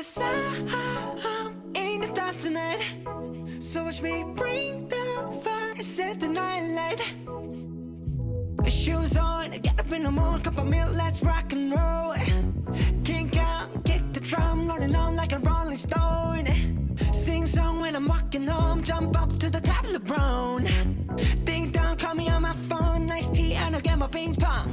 Cause I'm in the stars tonight. So watch me bring the fire, set the night light. Shoes on, get up in the morning, cup of milk, let's rock and roll. Kink out, kick the drum, rolling on like a rolling stone. Sing song when I'm walking home, jump up to the top of the brown. Ding dong, call me on my phone, nice tea, and I'll get my ping pong.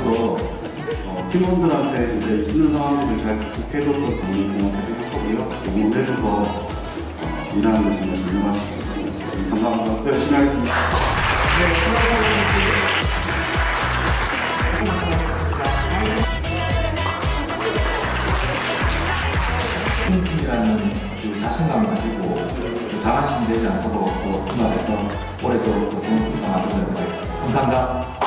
팀장으로서 어, 팀원들한테 진짜 힘든 상황들을 잘 극복해줬던 분이 고맙게 생각하고요. 더 어, 일하는 거 정말 전념할 수 있을 것 같습니다. 감사합니다. 더 열심히 하겠습니다. 팀이라는 그 자신감 가지고 그 자만심 되지 않도록 또 그날에서 올해도 또 좋은 성과 하겠습니다. 감사합니다.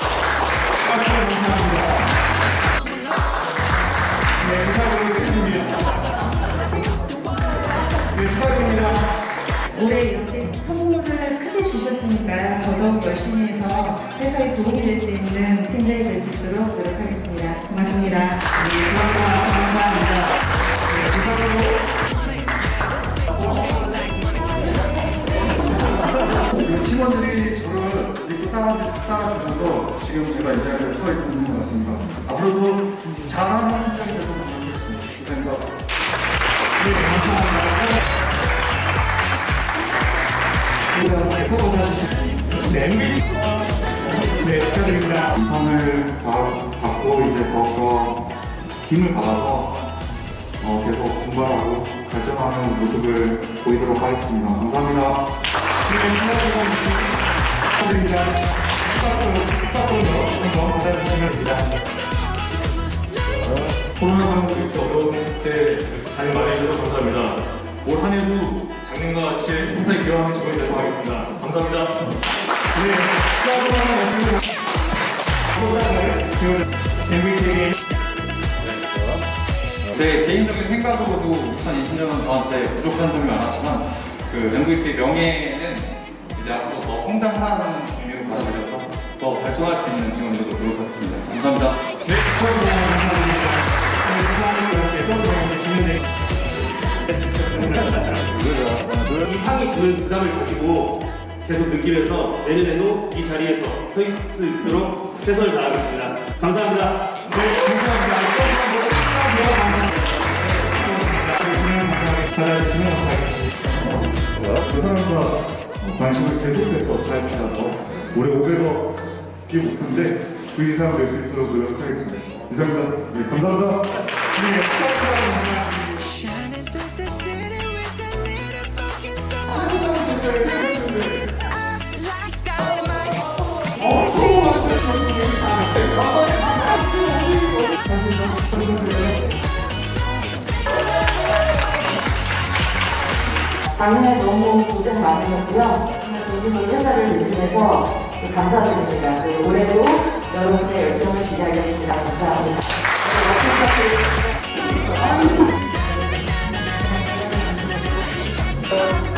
올해 이렇게 선물을 크게 주셨으니까 더더욱 열심히 해서 회사에 도움이 될 수 있는 팀장이 될 수 있도록 노력하겠습니다. 고맙습니다. 팀원들이 저를 이렇게 따라, 따라주셔서 지금 제가 이 자리에 서 있는 것 같습니다. 앞으로도 잘하는 팀장이 되도록 노력하겠습니다. 감사합니다. 이 상을 받- 받고 이제 더욱더 힘을 받아서 어, 계속 분발하고 발전하는 모습을 보이도록 하겠습니다. 감사합니다. 코로나 상황도 이렇게 어려운 때잘 마련해주셔서 감사합니다. 올 한 해도 작년과 같이 행사에 기여하는 직원이 되도록 하겠습니다. 감사합니다. 네, 하는 말씀을 제 개인적인 생각으로도 2020년은 저한테 부족한 점이 많았지만 그 MVP 명예는 이제 앞으로 더 성장하라는 의미로 받아들여서 더 발전할 수 있는 직원이 되도록 노력하겠습니다. 감사합니다. 네, 감사합니다. 이 상이 주는 부담을 가지고 계속 느끼면서 내년에도 이 자리에서 서 있을 수 있도록 최선을 다하겠습니다. 감사합니다. 네, 감사합니다. 받아주시면 감사하겠습니다. 그 사람과 어, 관심을 계속해서 잘 받아서 올해 500억 이 목표인데 그 이상 될 수 있도록 노력하겠습니다. 이상입니다. 네, 감사합니다. Shining 작년에 너무 고생 많으셨고요. 정말 진심으로 회사를 대신해서 감사드립니다. 그리고 올해도 여러분의 열정을 기대하겠습니다. 감사합니다. 감사합니다.